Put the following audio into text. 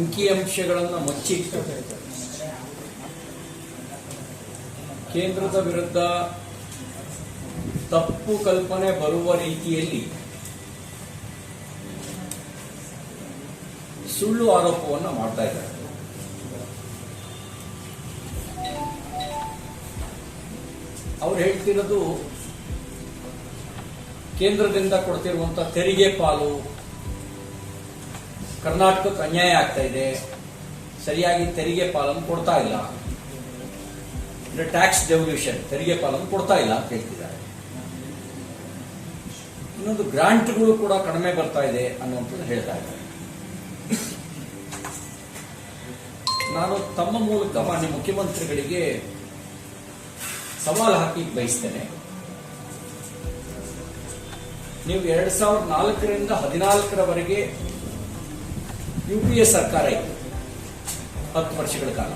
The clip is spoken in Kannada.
ಅಂಕಿಅಂಶಗಳನ್ನು ಮುಚ್ಚಿಟ್ಟು ಕೇಂದ್ರದ ವಿರುದ್ಧ ತಪ್ಪು ಕಲ್ಪನೆ ಬರುವ ರೀತಿಯಲ್ಲಿ ಸುಳ್ಳು ಆರೋಪವನ್ನು ಮಾಡ್ತಾ ಇದ್ದಾರೆ. ಅವ್ರು ಹೇಳ್ತಿರೋದು ಕೇಂದ್ರದಿಂದ ಕೊಡ್ತಿರುವಂತ ತೆರಿಗೆ ಪಾಲು ಕರ್ನಾಟಕಕ್ಕೆ ಅನ್ಯಾಯ ಆಗ್ತಾ ಇದೆ, ಸರಿಯಾಗಿ ತೆರಿಗೆ ಪಾಲನ್ನು ಕೊಡ್ತಾ ಇಲ್ಲ. ಟ್ಯಾಕ್ಸ್ ಡೆವಲ್ಯೂಷನ್ ತೆರಿಗೆ ಪಾಲನ್ನು ಕೊಡ್ತಾ ಇಲ್ಲ ಅಂತ ಹೇಳ್ತಿದ್ದಾರೆ. ಇನ್ನೊಂದು ಗ್ರಾಂಟ್ಗಳು ಕೂಡ ಕಡಿಮೆ ಬರ್ತಾ ಇದೆ ಅನ್ನುವಂಥದ್ದು ಹೇಳ್ತಾ ಇದ್ದಾರೆ. ನಾನು ತಮ್ಮ ಮೂಲಕ ಮಾನ್ಯ ಮುಖ್ಯಮಂತ್ರಿಗಳಿಗೆ ಸವಾಲು ಹಾಕಿ ಬಯಸ್ತೇನೆ. ನೀವು ಎರಡ್ ಸಾವಿರದ ನಾಲ್ಕರಿಂದ ಹದಿನಾಲ್ಕರವರೆಗೆ ಯು ಪಿ ಎ ಸರ್ಕಾರ ಇತ್ತು ಹತ್ತು ವರ್ಷಗಳ ಕಾಲ.